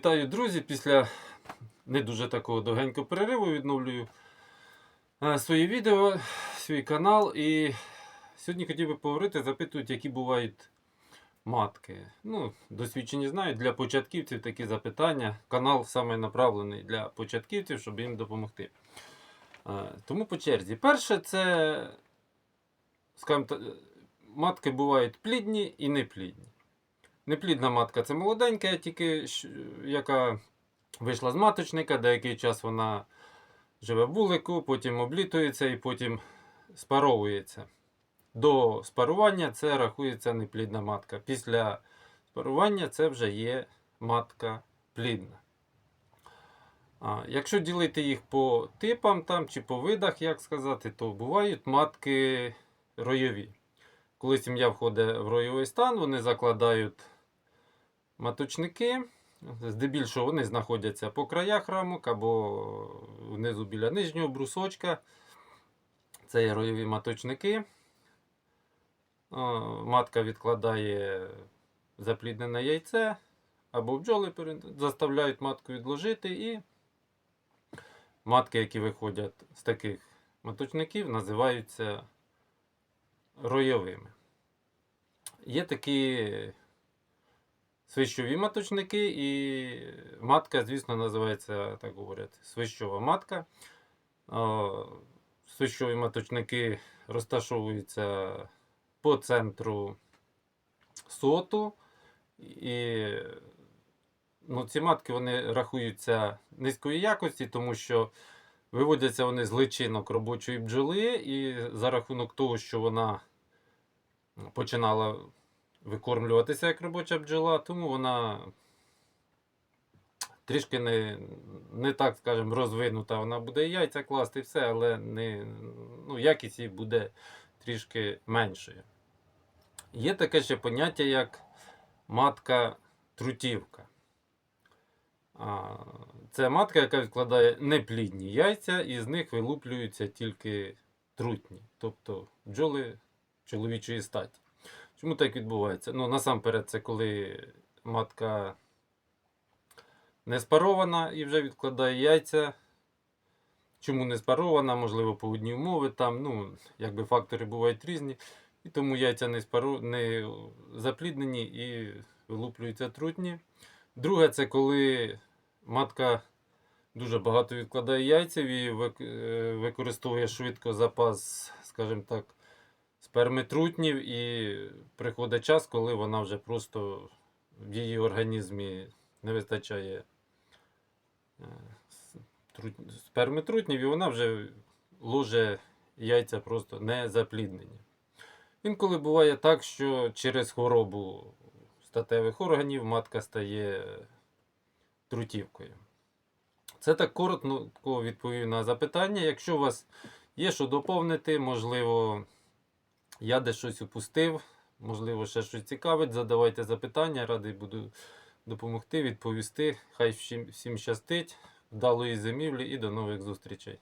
Вітаю, друзі! Після не дуже такого довгенького перериву відновлюю е, своє відео, свій канал. І сьогодні хотів би поговорити, запитують, які бувають матки. Ну, досвідчені знають, для початківців такі запитання. Канал саме направлений для початківців, щоб їм допомогти. Е, Тому по черзі. Перше, це, скажімо, матки бувають плідні і неплідні. Неплідна матка це молоденька, тільки яка вийшла з маточника, деякий час вона живе в вулику, потім облітується і потім спаровується. До спарування це рахується неплідна матка. Після спарування це вже є матка плідна. А, якщо ділити їх по типам там, чи по видах, як сказати, то бувають матки ройові. Коли сім'я входить в ройовий стан, вони закладають маточники. Здебільшого вони знаходяться по краях рамок або внизу біля нижнього брусочка. Це є ройові маточники. Матка відкладає запліднене яйце, або бджоли заставляють матку відложити, і матки, які виходять з таких маточників, називаються ройовими. Є такі свищові маточники, і матка, звісно, називається, так говорять, свищова матка. Свищові маточники розташовуються по центру соту. І ну, ці матки вони рахуються низької якості, тому що виводяться вони з личинок робочої бджоли, і за рахунок того, що вона починала викормлюватися як робоча бджола, тому вона трішки не, не так, скажімо, розвинута. Вона буде яйця класти, і все, але не, ну, якість її буде трішки меншою. Є таке ще поняття, як матка трутівка. Це матка, яка відкладає неплідні яйця, і з них вилуплюються тільки трутні, тобто бджоли чоловічої статі. Чому так відбувається? Ну, насамперед, це коли матка не спарована і вже відкладає яйця. Чому не спарована? Можливо, погодні умови там, ну, якби фактори бувають різні. І тому яйця не, спаро... не запліднені і вилуплюються трутні. Друге, це коли матка дуже багато відкладає яйців і е, використовує швидко запас, скажімо так, сперми трутнів, і приходить час, коли вона вже просто в її організмі не вистачає е, с- трут- сперми трутнів, і вона вже ложе яйця просто не запліднені. Інколи буває так, що через хворобу статевих органів матка стає трутівкою. Це так коротко відповів на запитання. Якщо у вас є що доповнити, можливо, я десь щось упустив, можливо, ще щось цікавить, задавайте запитання, радий буду допомогти, відповісти. Хай всім, всім щастить, вдалої зимівлі і до нових зустрічей.